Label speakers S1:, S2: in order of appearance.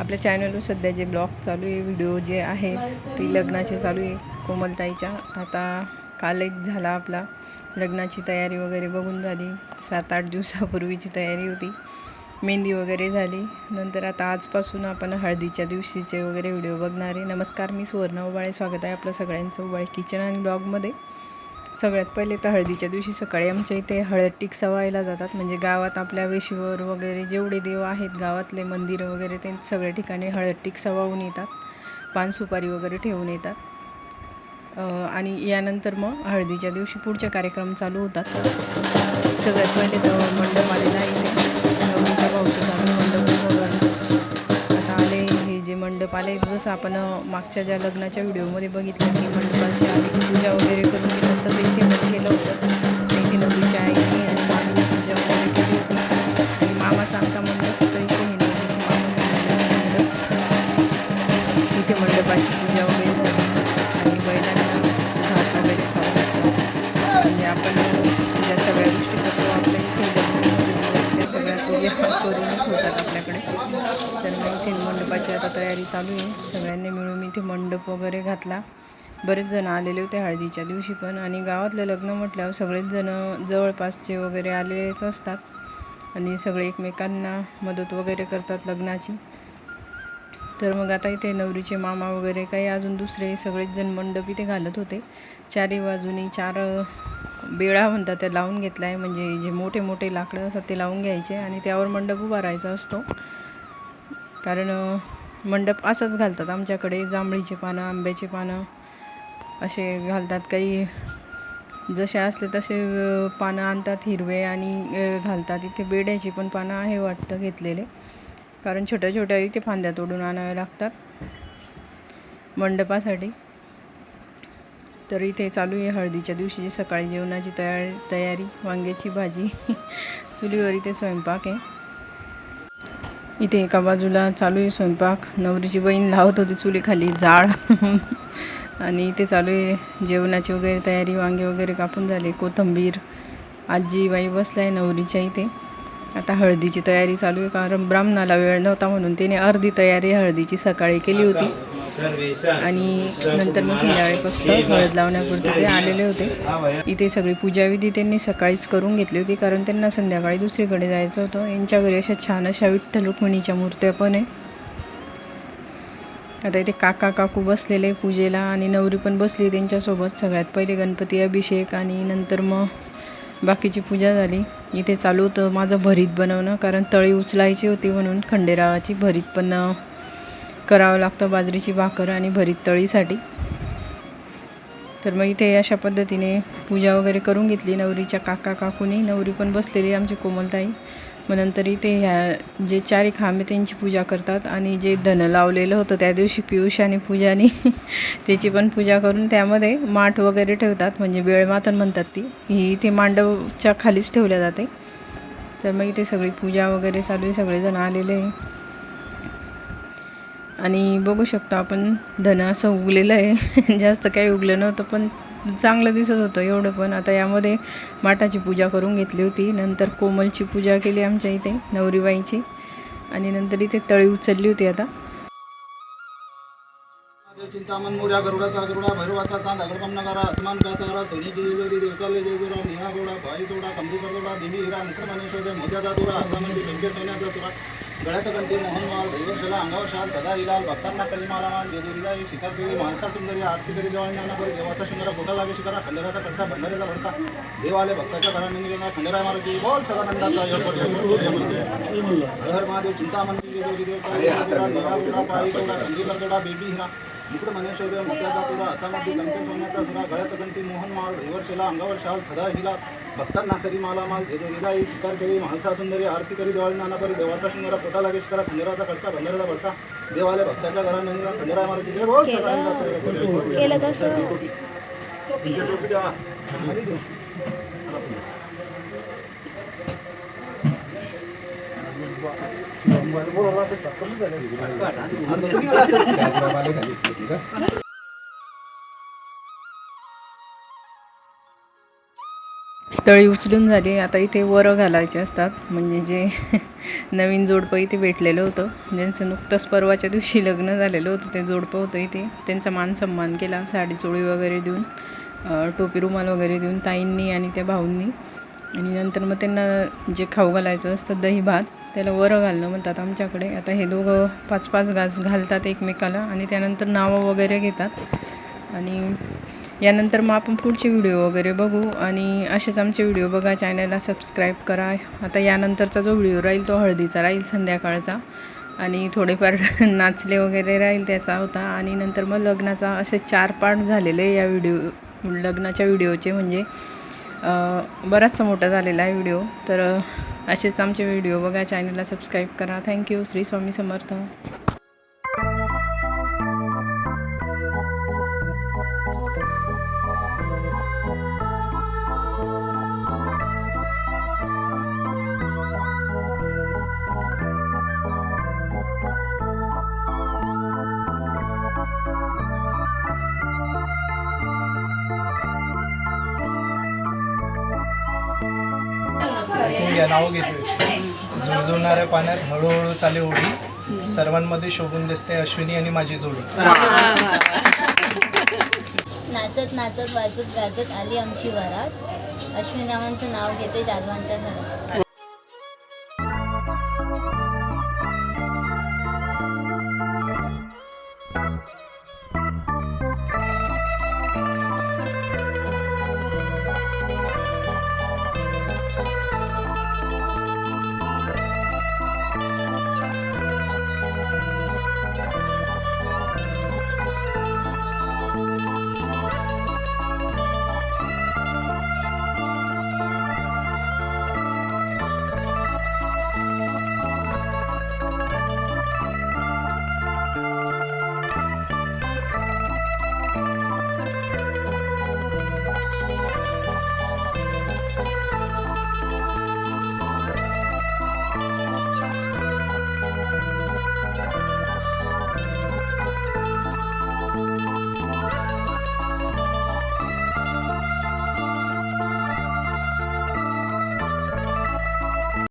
S1: आपल्या चॅनलवर सध्या जे ब्लॉग चालू आहे व्हिडिओ जे आहेत ते लग्नाचे चालू आहे कोमलताईच्या. आता काल एक झाला आपला लग्नाची तयारी वगैरे बघून झाली. सात आठ दिवसापूर्वीची तयारी होती. मेहंदी वगैरे झाली. नंतर आता आजपासून आपण हळदीच्या दिवशीचे वगैरे व्हिडिओ बघणार आहे. नमस्कार मी सुवर्ण उबाळे. स्वागत आहे आपलं सगळ्यांचं उबाळे किचन आणि ब्लॉगमध्ये सगळ्यात पहिले तर हळदीच्या दिवशी सकाळी आमच्या इथे हळद टिकसा व्हायला जातात. म्हणजे गावात आपल्या वेशीवर वगैरे जेवढे देव आहेत गावातले मंदिरं वगैरे ते सगळ्या ठिकाणी हळद टिकसा वाहून येतात. पान सुपारी वगैरे ठेवून येतात. आणि यानंतर मग हळदीच्या दिवशी पुढचे कार्यक्रम चालू होतात. सगळ्यात पहिले तर मंडळ आलेला आहे. प्रकारे जसं आपण मागच्या ज्या लग्नाच्या व्हिडिओमध्ये बघितलं की मंडपाची आधी पूजा वगैरे करून घेतात तसं इथे पण केलं होतं. तयारी चालू आहे. सगळ्यांनी मिळून इथे मंडप वगैरे घातला. बरेच जण आलेले होते हळदीच्या दिवशी पण आणि गावातलं लग्न म्हटल्यावर सगळेच जण जवळपासचे वगैरे आलेलेच असतात. आणि सगळे एकमेकांना मदत वगैरे करतात लग्नाची. तर मग आता इथे नवरीचे मामा वगैरे काही अजून दुसरे सगळेच जण मंडप इथे घालत होते. चारी बाजूनी चार बेळा म्हणतात त्या लावून घेतला आहे म्हणजे जे मोठे मोठे लाकडं असतात ते लावून घ्यायचे आणि त्यावर मंडप उभारायचा असतो. कारण मंडप असंच घालतात. आमच्याकडे जांभळीचे पानं आंब्याचे पानं असे घालतात. काही जसे असले तसे पानं आणतात हिरवे आणि घालतात. इथे बेड्याची पण पानं आहे वाटतं घेतलेले. कारण छोट्या छोट्या इथे फांद्या तोडून आणाव्या लागतात मंडपासाठी. तर इथे चालू आहे हळदीच्या दिवशीची सकाळी जेवणाची तयारी तयारी वांग्याची भाजी. चुलीवर इथे स्वयंपाक आहे. इथे एका बाजूला चालू आहे स्वयंपाक. नवरीची बहीण लावत होती चुलीखाली जाळ. आणि इथे चालू आहे जेवणाची वगैरे तयारी वांगे वगैरे कापून झाले कोथिंबीर. आजी बाई बसल्या आहे नवरीच्या इथे. आता हळदीची तयारी चालू आहे कारण ब्राह्मणाला वेळ नव्हता म्हणून तिने अर्धी तयारी हळदीची सकाळी केली होती. आणि नंतर मग संध्याकाळी फक्त हळद लावण्यापुरते ते आलेले होते. इथे सगळी पूजाविधी त्यांनी सकाळीच करून घेतली होती कारण त्यांना संध्याकाळी दुसरीकडे जायचं होतं. यांच्या घरी अशा छान अशा विठ्ठल रुक्मिणीच्या मूर्त्या पण आहे. आता इथे काका काकू बसलेले पूजेला आणि नवरी पण बसली त्यांच्यासोबत. सगळ्यात पहिले गणपती अभिषेक आणि नंतर मग बाकीची पूजा झाली. इथे चालू होतं माझं भरीत बनवणं कारण तळी उचलायची होती म्हणून खंडेरावाची भरीत पण करावं लागतं बाजरीची भाकर आणि भरीत तळीसाठी. तर मग इथे अशा पद्धतीने पूजा वगैरे करून घेतली. नवरीच्या काका काकूने. नवरी पण बसलेली आमची कोमलताई. मग नंतर इथे ह्या जे चारी खांबे त्यांची पूजा करतात. आणि जे धन लावलेलं होतं त्या दिवशी पियुष आणि पूजानी त्याची पण पूजा करून त्यामध्ये माठ वगैरे ठेवतात. म्हणजे बेळमातन म्हणतात ती. ही इथे मांडवच्या खालीच ठेवल्या जाते. तर मग इथे सगळी पूजा वगैरे चालू आहे. सगळेजण आलेले आहे. आणि बघू शकतो आपण धन असं उगलेलं आहे. जास्त काही उगलं नव्हतं पण चांगलं दिसत होतं एवढं पण. आता यामध्ये माठाची पूजा करून घेतली होती. नंतर कोमलची पूजा केली आमच्या इथे नवरीबाईची. आणि नंतर इथे तळी उचलली होती आता.
S2: चिंतामण मोर्या गरुडाचा गरुडा भैरवाचा चांद अगडकम नगारा अस्मान कातारा सोनेची जेजुरी देवताले जेजुरा निहा गोडा भाई तोडा कंबरी करतोडा देवी हिरा मुकुटमानेश्वर मोत्याचा दोरा हातामध्ये व्यंके सोन्याचा सुरा गळ्यात कंठी मोहनमाल दैवर्षला अंगावर शाल सदा हिलाल भक्तांना कलिमाला माल जेजुरीला ही शिखर केली माणसा सुंदरी आरती करी देवाळी नानापरी देवाचा शिंगरा बोटा लागे शिकरा खंडेराचा कट्टा भंडाऱ्याचा भरता देवाले भक्ताच्या घरा निघणार खंडेराय मारुती बोल सदानंदाचा हर महादेव चिंतामण जेजुरी देवता निहा गोडा पायी तोडा कंठी करतोडा बेबी हिरा मुकुट मनेश्वर मोत्याचा तुरा हातामध्ये चमके सोन्याचा सुरा गळ्यात कंठी मोहन माळ दैवर्षेला अंगावर शाल सदा हिला. भक्तांना करी माला माल जेजुरीला ही शिकार केली महालसा सुंदरी आरती करी देवाला नानापरी देवाचा शिंगारा पोटा लागेश करा खंडेराचा कडका भंडाराचा भडका देवाले भक्ताच्या घरा नंदरा खंडेरा मारुती. जय बोल सदानंदाचा. टोपी
S1: तळी उचलून झाली. आता इथे वरं घालायचे असतात. म्हणजे जे नवीन जोडपं इथे भेटलेलं होतं. ज्यांचं नुकतंच परवाच्या दिवशी लग्न झालेलं होतं ते जोडपं होतं इथे. त्यांचा मान सन्मान केला. साडी चोळी वगैरे देऊन टोपी रुमाल वगैरे देऊन ताईंनी आणि त्या भाऊंनी. आणि नंतर मग त्यांना जे खाऊ घालायचं असतं दही भात त्याला वरं घालणं म्हणतात आमच्याकडे. आता हे दोघं पाच पाच घास घालतात एकमेकाला आणि त्यानंतर नावं वगैरे घेतात. आणि यानंतर मग आपण पुढचे व्हिडिओ वगैरे बघू. आणि असेच आमचे व्हिडिओ बघा. चॅनलला सबस्क्राईब करा. आता यानंतरचा जो व्हिडिओ राहील तो हळदीचा राहील संध्याकाळचा. आणि थोडेफार नाचले वगैरे राहील त्याचा होता. आणि नंतर मग लग्नाचा असे चार पार्ट झालेले या व्हिडिओ लग्नाच्या व्हिडिओचे. म्हणजे बराचसा मोठा झालेला आहे व्हिडिओ. तर असेच आमचे व्हिडिओ बघा चॅनलला सबस्क्राईब करा. थँक्यू श्री स्वामी समर्थ.
S3: नाव घेते झुळझुळणाऱ्या पाण्यात हळूहळू चाले उडी सर्वांमध्ये शोभून दिसते अश्विनी आणि माझी जोडी.
S4: नाचत नाचत वाजत गाजत आली आमची वरात. अश्विनरावांचं नाव घेते जाधवांच्या घरात. Thank you.